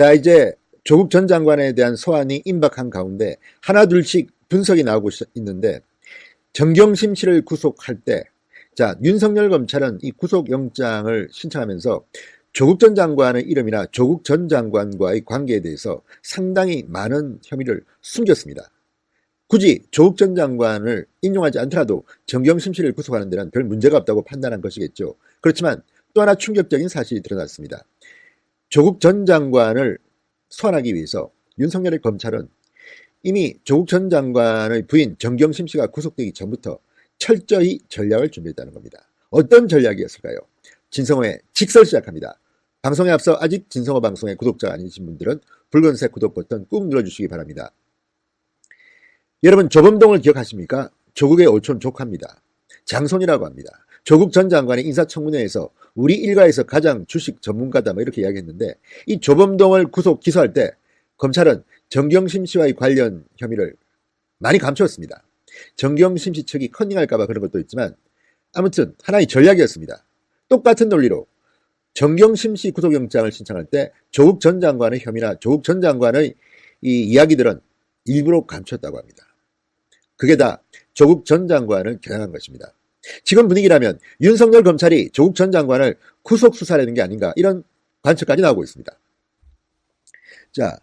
자, 이제 조국 전 장관에 대한 소환이 임박한 가운데 하나 둘씩 분석이 나오고 있- 있는데 정경심 씨를 구속할 때 자, 윤석열 검찰은 이 구속영장을 신청하면서 조국 전 장관의 이름이나 조국 전 장관과의 관계에 대해서 상당히 많은 혐의를 숨겼습니다. 굳이 조국 전 장관을 인용하지 않더라도 정경심 씨를 구속하는 데는 별 문제가 없다고 판단한 것이겠죠. 그렇지만 또 하나 충격적인 사실이 드러났습니다. 조국 전 장관을 소환하기 위해서 윤석열의 검찰은 이미 조국 전 장관의 부인 정경심 씨가 구속되기 전부터 철저히 전략을 준비했다는 겁니다. 어떤 전략이었을까요? 진성호의 직설 시작합니다. 방송에 앞서 아직 진성호 방송의 구독자가 아니신 분들은 붉은색 구독 버튼 꾹 눌러주시기 바랍니다. 여러분 조범동을 기억하십니까? 조국의 오촌 조카입니다. 장손이라고 합니다. 조국 전 장관이 인사청문회에서 우리 일가에서 가장 주식 전문가다 뭐 이렇게 이야기했는데 이 조범동을 구속 기소할 때 검찰은 정경심 씨와의 관련 혐의를 많이 감췄습니다. 정경심 씨 측이 컨닝할까봐 그런 것도 있지만 아무튼 하나의 전략이었습니다. 똑같은 논리로 정경심 씨 구속영장을 신청할 때 조국 전 장관의 혐의나 조국 전 장관의 이 이야기들은 일부러 감췄다고 합니다. 그게 다 조국 전 장관을 겨냥한 것입니다. 지금 분위기라면 윤석열 검찰이 조국 전 장관을 구속 수사하는 게 아닌가 이런 관측까지 나오고 있습니다. 자,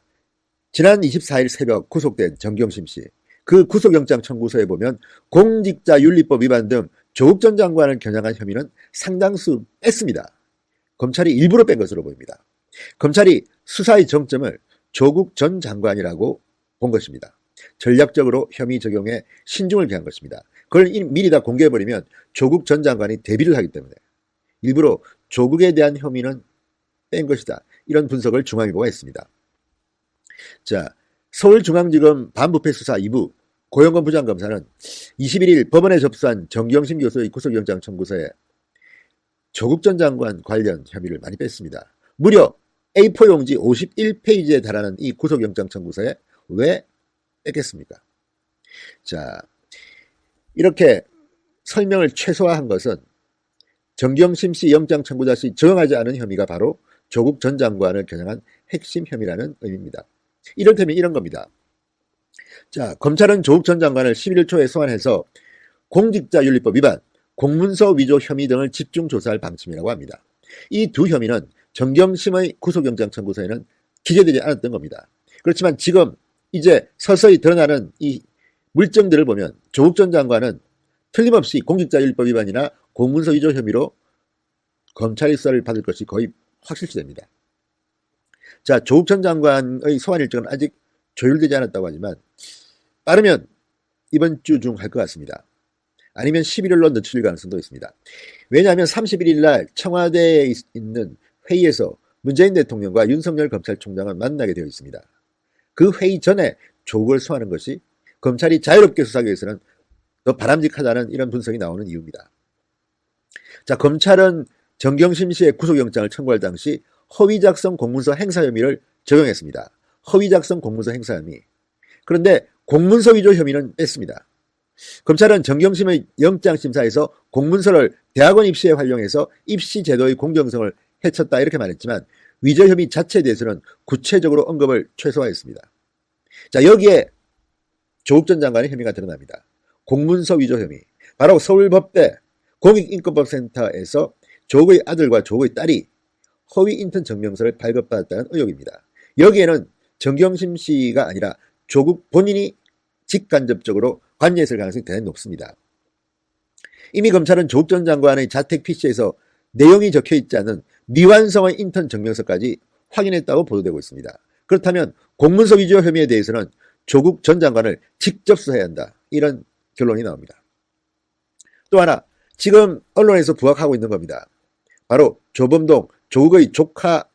지난 24일 새벽 구속된 정경심 씨. 그 구속영장 청구서에 보면 공직자윤리법 위반 등 조국 전 장관을 겨냥한 혐의는 상당수 뺐습니다. 검찰이 일부러 뺀 것으로 보입니다. 검찰이 수사의 정점을 조국 전 장관이라고 본 것입니다. 전략적으로 혐의 적용에 신중을 기한 것입니다. 그걸 이- 미리 다 공개해버리면 조국 전 장관이 대비를 하기 때문에 일부러 조국에 대한 혐의는 뺀 것이다. 이런 분석을 중앙일보가 했습니다. 자, 서울중앙지검 반부패 수사 2부 고영건 부장검사는 21일 법원에 접수한 정경심 교수의 구속영장 청구서에 조국 전 장관 관련 혐의를 많이 뺐습니다. 무려 A4 용지 51페이지에 달하는 이 구속영장 청구서에 왜 뺐겠습니까? 자, 이렇게 설명을 최소화한 것은 정경심 씨 영장 청구자 시 정하지 않은 혐의가 바로 조국 전 장관을 겨냥한 핵심 혐의라는 의미입니다. 이를테면 이런 겁니다. 자, 검찰은 조국 전 장관을 11일 초에 소환해서 공직자윤리법 위반, 공문서 위조 혐의 등을 집중 조사할 방침이라고 합니다. 이 두 혐의는 정경심의 구속영장 청구서에는 기재되지 않았던 겁니다. 그렇지만 지금 이제 서서히 드러나는 이 물증들을 보면 조국 전 장관은 틀림없이 공직자윤리법 위반이나 공문서 위조 혐의로 검찰 수사를 받을 것이 거의 확실시 됩니다. 자, 조국 전 장관의 소환 일정은 아직 조율되지 않았다고 하지만 빠르면 이번 주 중 할 것 같습니다. 아니면 11월로 늦출 가능성도 있습니다. 왜냐하면 31일 날 청와대에 있- 있는 회의에서 문재인 대통령과 윤석열 검찰총장은 만나게 되어 있습니다. 그 회의 전에 조국을 소환하는 것이 검찰이 자유롭게 수사하기 위해서는 더 바람직하다는 이런 분석이 나오는 이유입니다. 자, 검찰은 정경심 씨의 구속영장을 청구할 당시 허위 작성 공문서 행사 혐의를 적용했습니다. 허위 작성 공문서 행사 혐의. 그런데 공문서 위조 혐의는 뺐습니다. 검찰은 정경심의 영장심사에서 공문서를 대학원 입시에 활용해서 입시 제도의 공정성을 해쳤다 이렇게 말했지만 위조 혐의 자체에 대해서는 구체적으로 언급을 최소화했습니다. 자 여기에 조국 전 장관의 혐의가 드러납니다. 공문서 위조 혐의. 바로 서울법대 공익인권법센터에서 조국의 아들과 조국의 딸이 허위 인턴 증명서를 발급받았다는 의혹입니다. 여기에는 정경심 씨가 아니라 조국 본인이 직간접적으로 관여했을 가능성이 대단히 높습니다. 이미 검찰은 조국 전 장관의 자택 PC에서 내용이 적혀 있지 않은 미완성의 인턴 증명서까지 확인했다고 보도되고 있습니다. 그렇다면 공문서 위조 혐의에 대해서는 조국 전 장관을 직접 수사해야 한다. 이런 결론이 나옵니다. 또 하나, 지금 언론에서 부각하고 있는 겁니다. 바로 조범동, 조국의 조카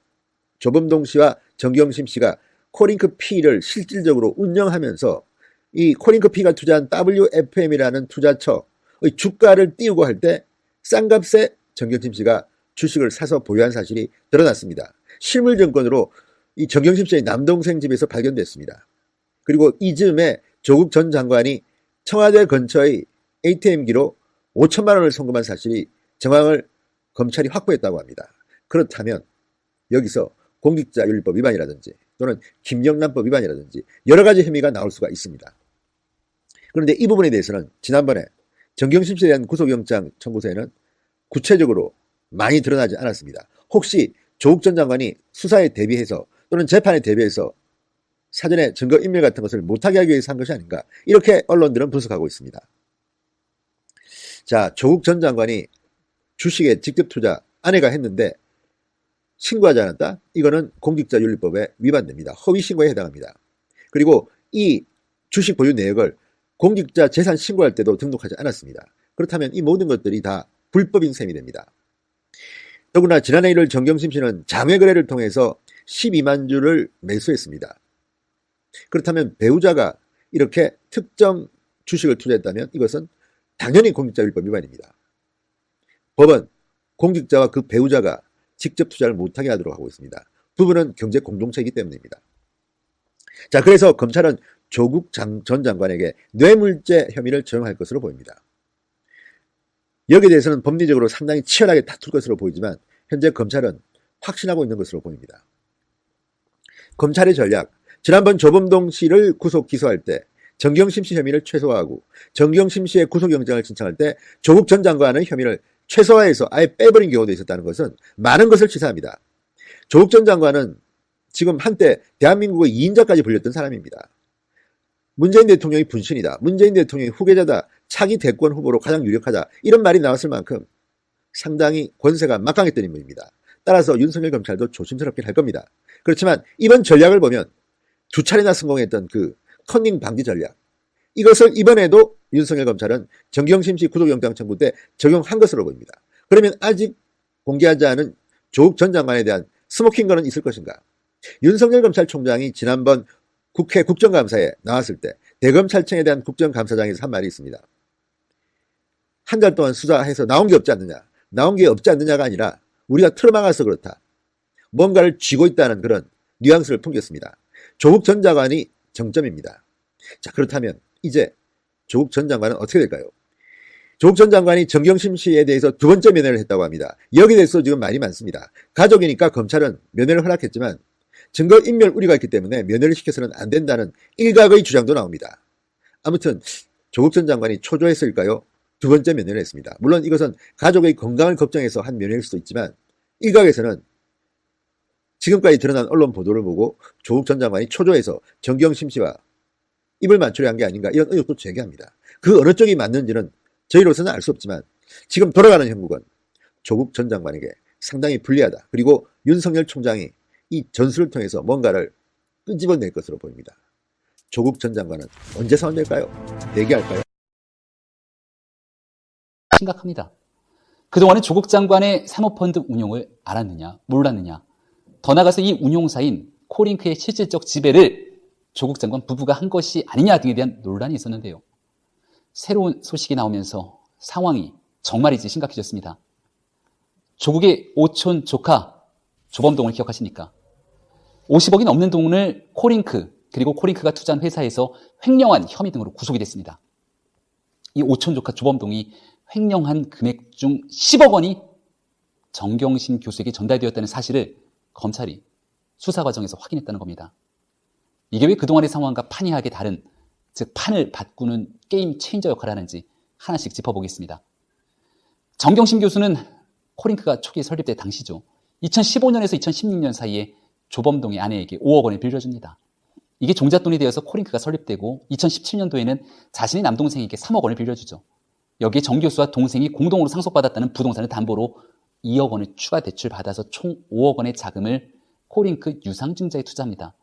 조범동 씨와 정경심 씨가 코링크 P를 실질적으로 운영하면서 이 코링크 P가 투자한 WFM이라는 투자처의 주가를 띄우고 할 때 싼 값에 정경심 씨가 주식을 사서 보유한 사실이 드러났습니다. 실물증권으로 이 정경심 씨의 남동생 집에서 발견됐습니다. 그리고 이 즈음에 조국 전 장관이 청와대 근처의 ATM기로 5천만 원을 송금한 사실이 정황을 검찰이 확보했다고 합니다. 그렇다면 여기서 공직자윤리법 위반이라든지 또는 김영란법 위반이라든지 여러 가지 혐의가 나올 수가 있습니다. 그런데 이 부분에 대해서는 지난번에 정경심 씨에 대한 구속영장 청구서에는 구체적으로 많이 드러나지 않았습니다. 혹시 조국 전 장관이 수사에 대비해서 또는 재판에 대비해서 사전에 증거 인멸 같은 것을 못하게 하기 위해서 한 것이 아닌가 이렇게 언론들은 분석하고 있습니다. 자, 조국 전 장관이 주식에 직접 투자 아내가 했는데 신고하지 않았다? 이거는 공직자윤리법에 위반됩니다. 허위 신고에 해당합니다. 그리고 이 주식 보유 내역을 공직자 재산 신고할 때도 등록하지 않았습니다. 그렇다면 이 모든 것들이 다 불법인 셈이 됩니다. 더구나 지난해 1월 정경심 씨는 장외거래를 통해서 12만 주를 매수했습니다. 그렇다면 배우자가 이렇게 특정 주식을 투자했다면 이것은 당연히 공직자율법 위반입니다. 법은 공직자와 그 배우자가 직접 투자를 못하게 하도록 하고 있습니다. 부부는 경제 공동체이기 때문입니다. 자, 그래서 검찰은 조국 장, 전 장관에게 뇌물죄 혐의를 적용할 것으로 보입니다. 여기에 대해서는 법리적으로 상당히 치열하게 다툴 것으로 보이지만 현재 검찰은 확신하고 있는 것으로 보입니다. 검찰의 전략, 지난번 조범동 씨를 구속 기소할 때 정경심 씨 혐의를 최소화하고 정경심 씨의 구속영장을 신청할 때 조국 전 장관의 혐의를 최소화해서 아예 빼버린 경우도 있었다는 것은 많은 것을 시사합니다. 조국 전 장관은 지금 한때 대한민국의 2인자까지 불렸던 사람입니다. 문재인 대통령이 분신이다. 문재인 대통령이 후계자다. 차기 대권 후보로 가장 유력하다. 이런 말이 나왔을 만큼 상당히 권세가 막강했던 인물입니다. 따라서 윤석열 검찰도 조심스럽게 할 겁니다. 그렇지만 이번 전략을 보면 두 차례나 성공했던 그 컨닝 방지 전략. 이것을 이번에도 윤석열 검찰은 정경심 씨 구속영장 청구 때 적용한 것으로 보입니다. 그러면 아직 공개하지 않은 조국 전 장관에 대한 스모킹건은 있을 것인가? 윤석열 검찰총장이 지난번 국회 국정감사에 나왔을 때 대검찰청에 대한 국정감사장에서 한 말이 있습니다. 한 달 동안 수사해서 나온 게 없지 않느냐. 나온 게 없지 않느냐가 아니라 우리가 틀어막아서 그렇다. 뭔가를 쥐고 있다는 그런 뉘앙스를 풍겼습니다. 조국 전 장관이 정점입니다. 자, 그렇다면 이제 조국 전 장관은 어떻게 될까요? 조국 전 장관이 정경심 씨에 대해서 두 번째 면회를 했다고 합니다. 여기에 대해서 지금 말이 많습니다. 가족이니까 검찰은 면회를 허락했지만 증거 인멸 우려가 있기 때문에 면회를 시켜서는 안 된다는 일각의 주장도 나옵니다. 아무튼 조국 전 장관이 초조했을까요? 두 번째 면회를 했습니다. 물론 이것은 가족의 건강을 걱정해서 한 면회일 수도 있지만 일각에서는 지금까지 드러난 언론 보도를 보고 조국 전 장관이 초조해서 정경심 씨와 입을 맞추려 한 게 아닌가 이런 의혹도 제기합니다. 그 어느 쪽이 맞는지는 저희로서는 알 수 없지만 지금 돌아가는 형국은 조국 전 장관에게 상당히 불리하다. 그리고 윤석열 총장이 이 전술을 통해서 뭔가를 끄집어낼 것으로 보입니다. 조국 전 장관은 언제 선언될까요? 대기할까요? 심각합니다. 그동안에 조국 장관의 사모펀드 운용을 알았느냐, 몰랐느냐. 더 나아가서 이 운용사인 코링크의 실질적 지배를 조국 장관 부부가 한 것이 아니냐 등에 대한 논란이 있었는데요. 새로운 소식이 나오면서 상황이 정말이지 심각해졌습니다. 조국의 오촌 조카 조범동을 기억하십니까? 50억이 넘는 돈을 코링크 그리고 코링크가 투자한 회사에서 횡령한 혐의 등으로 구속이 됐습니다. 이 오촌 조카 조범동이 횡령한 금액 중 10억 원이 정경심 교수에게 전달되었다는 사실을 검찰이 수사 과정에서 확인했다는 겁니다. 이게 왜 그동안의 상황과 판이하게 다른, 즉 판을 바꾸는 게임 체인저 역할을 하는지 하나씩 짚어보겠습니다. 정경심 교수는 코링크가 초기에 설립될 당시죠. 2015년에서 2016년 사이에 조범동의 아내에게 5억 원을 빌려줍니다. 이게 종잣돈이 되어서 코링크가 설립되고 2017년도에는 자신의 남동생에게 3억 원을 빌려주죠. 여기에 정 교수와 동생이 공동으로 상속받았다는 부동산을 담보로 2억 원을 추가 대출 받아서 총 5억 원의 자금을 코링크 유상증자에 투자합니다.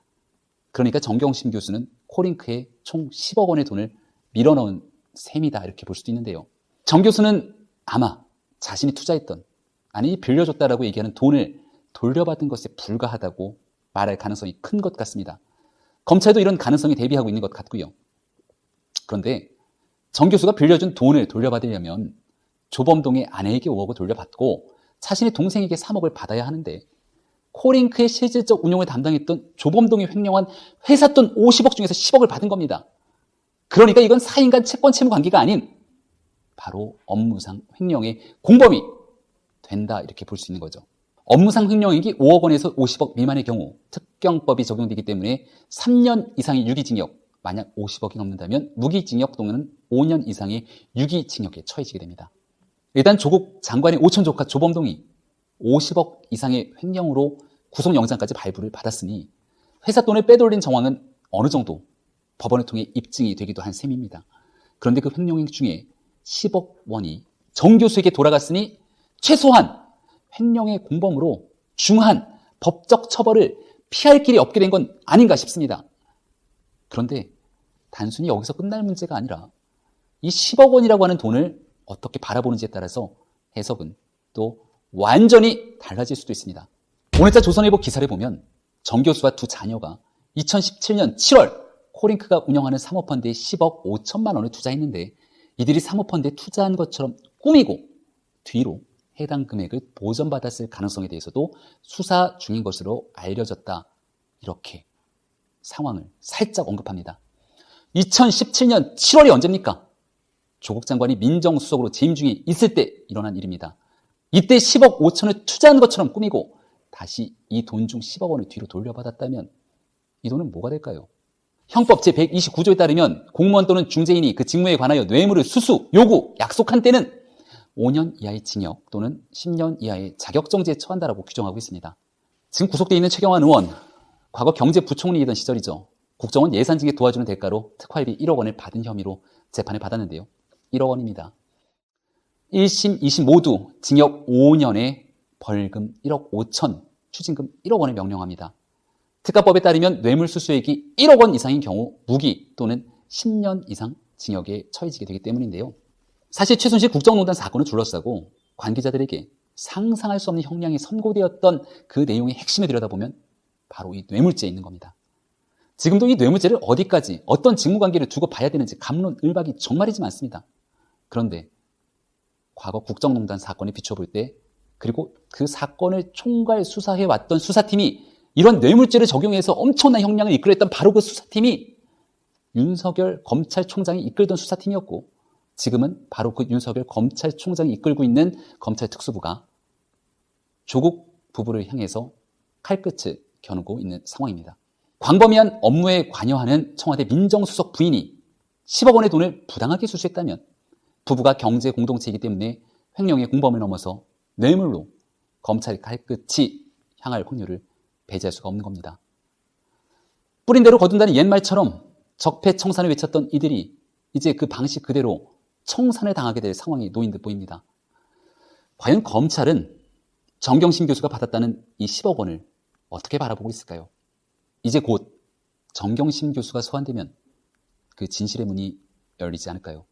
그러니까 정경심 교수는 코링크에 총 10억 원의 돈을 밀어넣은 셈이다 이렇게 볼 수도 있는데요. 정 교수는 아마 자신이 투자했던 아니 빌려줬다라고 얘기하는 돈을 돌려받은 것에 불과하다고 말할 가능성이 큰 것 같습니다. 검찰도 이런 가능성이 대비하고 있는 것 같고요. 그런데 정 교수가 빌려준 돈을 돌려받으려면 조범동의 아내에게 5억을 돌려받고 자신의 동생에게 3억을 받아야 하는데 코링크의 실질적 운용을 담당했던 조범동이 횡령한 회사 돈 50억 중에서 10억을 받은 겁니다. 그러니까 이건 사인간 채권 채무 관계가 아닌 바로 업무상 횡령의 공범이 된다 이렇게 볼 수 있는 거죠. 업무상 횡령액이 5억 원에서 50억 미만의 경우 특경법이 적용되기 때문에 3년 이상의 유기징역, 만약 50억이 넘는다면 무기징역 또는 5년 이상의 유기징역에 처해지게 됩니다. 일단 조국 장관의 오촌 조카 조범동이 50억 이상의 횡령으로 구속영장까지 발부를 받았으니 회사 돈을 빼돌린 정황은 어느 정도 법원을 통해 입증이 되기도 한 셈입니다. 그런데 그 횡령액 중에 10억 원이 정 교수에게 돌아갔으니 최소한 횡령의 공범으로 중한 법적 처벌을 피할 길이 없게 된 건 아닌가 싶습니다. 그런데 단순히 여기서 끝날 문제가 아니라 이 10억 원이라고 하는 돈을 어떻게 바라보는지에 따라서 해석은 또 완전히 달라질 수도 있습니다. 오늘자 조선일보 기사를 보면 정 교수와 두 자녀가 2017년 7월 코링크가 운영하는 사모펀드에 10억 5천만 원을 투자했는데 이들이 사모펀드에 투자한 것처럼 꾸미고 뒤로 해당 금액을 보전받았을 가능성에 대해서도 수사 중인 것으로 알려졌다. 이렇게 상황을 살짝 언급합니다. 2017년 7월이 언제입니까? 조국 장관이 민정수석으로 재임 중에 있을 때 일어난 일입니다. 이때 10억 5천을 투자한 것처럼 꾸미고 다시 이 돈 중 10억 원을 뒤로 돌려받았다면 이 돈은 뭐가 될까요? 형법 제129조에 따르면 공무원 또는 중재인이 그 직무에 관하여 뇌물을 수수, 요구, 약속한 때는 5년 이하의 징역 또는 10년 이하의 자격정지에 처한다라고 규정하고 있습니다. 지금 구속되어 있는 최경환 의원, 과거 경제부총리이던 시절이죠. 국정원 예산징에 도와주는 대가로 특활비 1억 원을 받은 혐의로 재판을 받았는데요. 1억 원입니다. 1심, 2심 모두 징역 5년에 벌금 1억 5천, 추징금 1억 원을 명령합니다. 특가법에 따르면 뇌물수수액이 1억 원 이상인 경우 무기 또는 10년 이상 징역에 처해지게 되기 때문인데요. 사실 최순실 국정농단 사건을 둘러싸고 관계자들에게 상상할 수 없는 형량이 선고되었던 그 내용의 핵심을 들여다보면 바로 이 뇌물죄에 있는 겁니다. 지금도 이 뇌물죄를 어디까지 어떤 직무관계를 두고 봐야 되는지 감론을박이 정말이지 많습니다. 그런데 과거 국정농단 사건에 비춰볼 때 그리고 그 사건을 총괄 수사해 왔던 수사팀이 이런 뇌물죄를 적용해서 엄청난 형량을 이끌었던 바로 그 수사팀이 윤석열 검찰총장이 이끌던 수사팀이었고 지금은 바로 그 윤석열 검찰총장이 이끌고 있는 검찰 특수부가 조국 부부를 향해서 칼끝을 겨누고 있는 상황입니다. 광범위한 업무에 관여하는 청와대 민정수석 부인이 10억 원의 돈을 부당하게 수수했다면 부부가 경제 공동체이기 때문에 횡령의 공범을 넘어서 뇌물로 검찰의 칼끝이 향할 확률을 배제할 수가 없는 겁니다. 뿌린 대로 거둔다는 옛말처럼 적폐청산을 외쳤던 이들이 이제 그 방식 그대로 청산을 당하게 될 상황이 놓인 듯 보입니다. 과연 검찰은 정경심 교수가 받았다는 이 10억 원을 어떻게 바라보고 있을까요? 이제 곧 정경심 교수가 소환되면 그 진실의 문이 열리지 않을까요?